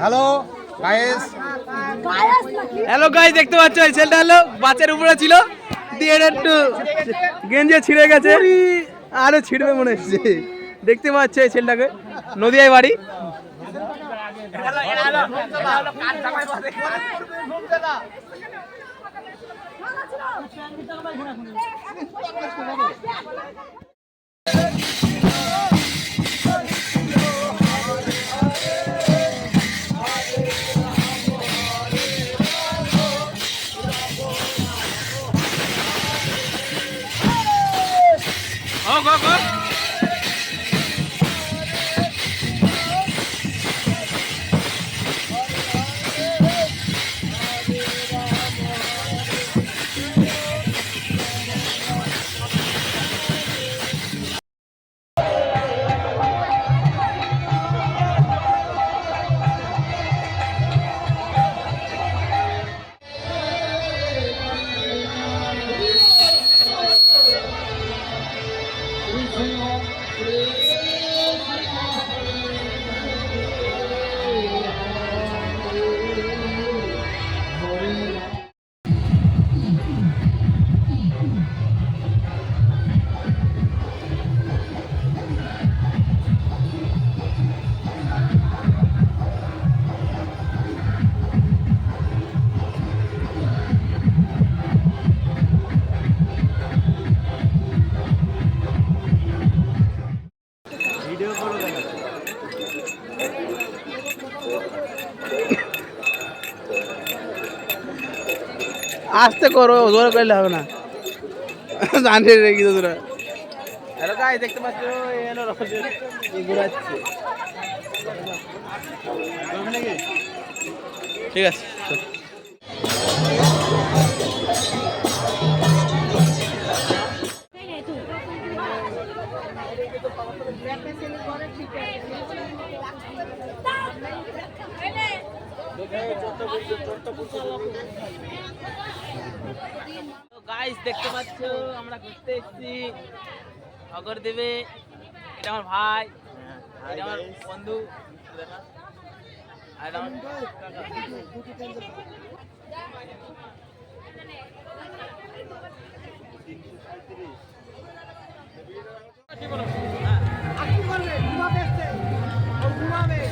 Hello guys hello guy দেখতে পাচ্ছ এই ছেলেটা হলো বাচ্চার উপরে ছিল। দিয়ে একটু গেঞ্জে ছিঁড়ে গেছে। আরও ছিঁড়বে মনে হচ্ছে। দেখতে পাচ্ছ এই ছেলেটাকে নদিয়ায় বাড়ি। go, go. 一七一 আস্তে করো জোরে করলে হবে না। জানি রে কি তোরা হ্যালো গাই দেখতে পাচ্ছ ঘুরাচ্ছে। ঠিক আছে গাইস দেখতে পাচ্ছ, আমরা ঘুরতে এসেছি অগর দেবে এটা আমার ভাই, এটা আমার বন্ধু আর আমার? হবে